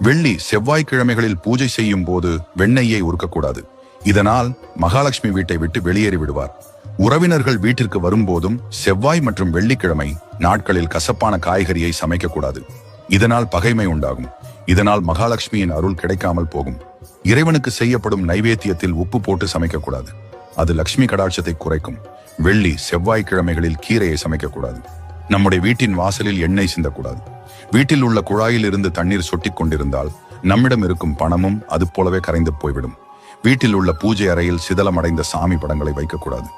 வெள்ளி செவ்வாய்க்கிழமைகளில் பூஜை செய்யும் போது வெண்ணெய்யை உருக்கக்கூடாது. இதனால் மகாலட்சுமி வீட்டை விட்டு வெளியேறி விடுவார். உறவினர்கள் வீட்டிற்கு வரும்போதும் செவ்வாய் மற்றும் வெள்ளிக்கிழமை நாட்களில் கசப்பான காய்கறியை சமைக்கக்கூடாது. இதனால் பகைமை உண்டாகும். இதனால் மகாலட்சுமியின் அருள் கிடைக்காமல் போகும். இறைவனுக்கு செய்யப்படும் நைவேத்தியத்தில் உப்பு போட்டு சமைக்கக்கூடாது. அது லட்சுமி கடாட்சத்தை குறைக்கும். வெள்ளி செவ்வாய்க்கிழமைகளில் கீரையை சமைக்கக்கூடாது. நம்முடைய வீட்டின் வாசலில் எண்ணெய் சிந்தக்கூடாது. வீட்டில் உள்ள குழாயில் இருந்து தண்ணீர் சொட்டிக் கொண்டிருந்தால் நம்மிடம் இருக்கும் பணமும் அது போலவே கரைந்து போய்விடும். வீட்டில் உள்ள பூஜை அறையில் சிதலமடைந்த சாமி படங்களை வைக்கக்கூடாது.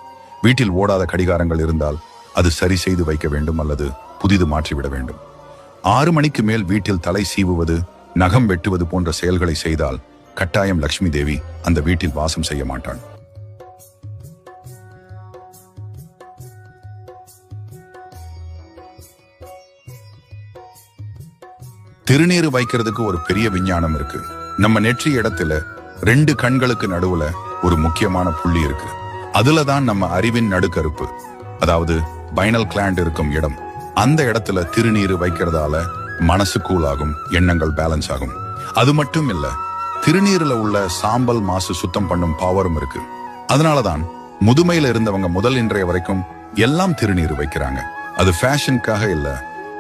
வீட்டில் ஓடாத கடிகாரங்கள் இருந்தால் அது சரி செய்து வைக்க வேண்டும் அல்லது புதிது மாற்றிவிட வேண்டும். ஆறு மணிக்கு மேல் வீட்டில் தலை சீவுவது நகம் வெட்டுவது போன்ற செயல்களை செய்தால் கட்டாயம் லக்ஷ்மி தேவி அந்த வீட்டில் வாசம் செய்ய மாட்டாள். திருநீர் வைக்கிறதுக்கு ஒரு பெரிய விஞ்ஞானம் இருக்கு. நம்ம நெற்றி இடத்துல ரெண்டு கண்களுக்கு நடுவுல ஒரு முக்கியமான புள்ளி இருக்கு. அதுல தான் நம்ம அறிவின் நடுக்கருப்பு அதாவது பைனல் கிளாண்ட் இருக்கும் இடம். அந்த இடத்துல திருநீர் வைக்கிறதால மனசு கூலாகும் எண்ணங்கள் பேலன்ஸ் ஆகும். அது மட்டும் இல்ல திருநீர்ல உள்ள சாம்பல் மாசு சுத்தம் பண்ணும் பவரும் இருக்கு. அதனாலதான் முதுமையில இருந்தவங்க முதல் இன்றைய வரைக்கும் எல்லாம் திருநீர் வைக்கிறாங்க. அது ஃபேஷனுக்காக இல்லை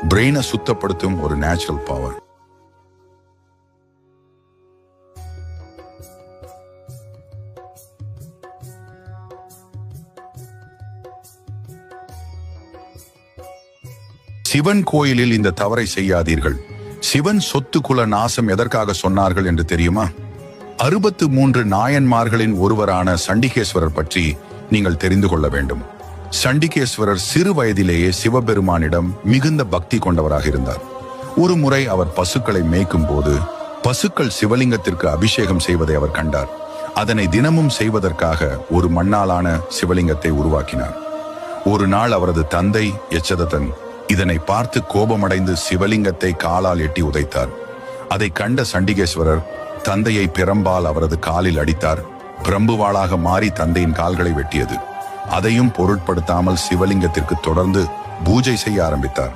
பிரெயினை சுத்தப்படுத்தும் ஒரு நேச்சுரல் பவர் சிவன் கோயிலில் இந்த தவறை செய்யாதீர்கள். சிவன் சொத்து குல நாசம் எதற்காக சொன்னார்கள் என்று தெரியுமா? அறுபத்து மூன்று நாயன்மார்களின் ஒருவரான சண்டிகேஸ்வரர் பற்றி நீங்கள் தெரிந்து கொள்ள வேண்டும். சண்டிகேஸ்வரர் சிறு வயதிலேயே சிவபெருமானிடம் மிகுந்த பக்தி கொண்டவராக இருந்தார். ஒரு முறை அவர் பசுக்களை மேய்க்கும் போது பசுக்கள் சிவலிங்கத்திற்கு அபிஷேகம் செய்வதை அவர் கண்டார். அதனை தினமும் செய்வதற்காக ஒரு மண்ணாலான சிவலிங்கத்தை உருவாக்கினார். ஒரு நாள் அவரது தந்தை எச்சதத்தன் இதனை பார்த்து கோபமடைந்து சிவலிங்கத்தை காலால் எட்டி உதைத்தார். அதை கண்ட சண்டிகேஸ்வரர் தந்தையை பிரம்பால் அவரது காலில் அடித்தார். பிரம்புவாளாக மாறி தந்தையின் கால்களை வெட்டியது. அதையும் பொருட்படுத்தாமல் சிவலிங்கத்திற்கு தொடர்ந்து பூஜை செய்ய ஆரம்பித்தார்.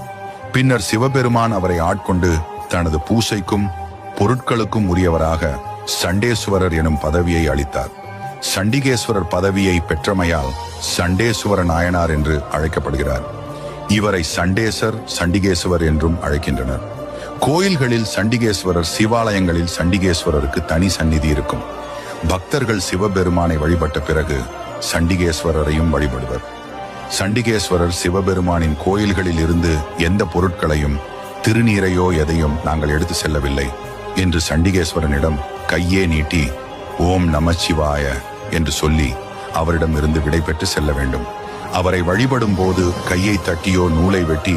பின்னர் சிவபெருமான் அவரை ஆட்கொண்டு தனது பூசைக்கும் பொருட்களுக்கும் உரியவராக சண்டேஸ்வரர் எனும் பதவியை அளித்தார். சண்டிகேஸ்வரர் பதவியை பெற்றமையால் சண்டேஸ்வர நாயனார் என்று அழைக்கப்படுகிறார். இவரை சண்டேசர் சண்டிகேஸ்வர் என்றும் அழைக்கின்றனர். கோயில்களில் சண்டிகேஸ்வரர் சிவாலயங்களில் சண்டிகேஸ்வரருக்கு தனி சந்நிதி இருக்கும். பக்தர்கள் சிவபெருமானை வழிபட்ட பிறகு சண்டிகேஸ்வரரையும் வழிபடுவர். சண்டிகேஸ்வரர் சிவபெருமானின் கோயில்களில் இருந்து எந்த பொருட்களையும் திருநீரையோ எதையும் நாங்கள் எடுத்து செல்லவில்லை என்று சண்டிகேஸ்வரனிடம் கையே நீட்டி ஓம் நமச்சிவாய என்று சொல்லி அவரிடமிருந்து விடைபெற்று செல்ல வேண்டும். அவரை வழிபடும் போது கையை தட்டியோ நூலை வெட்டி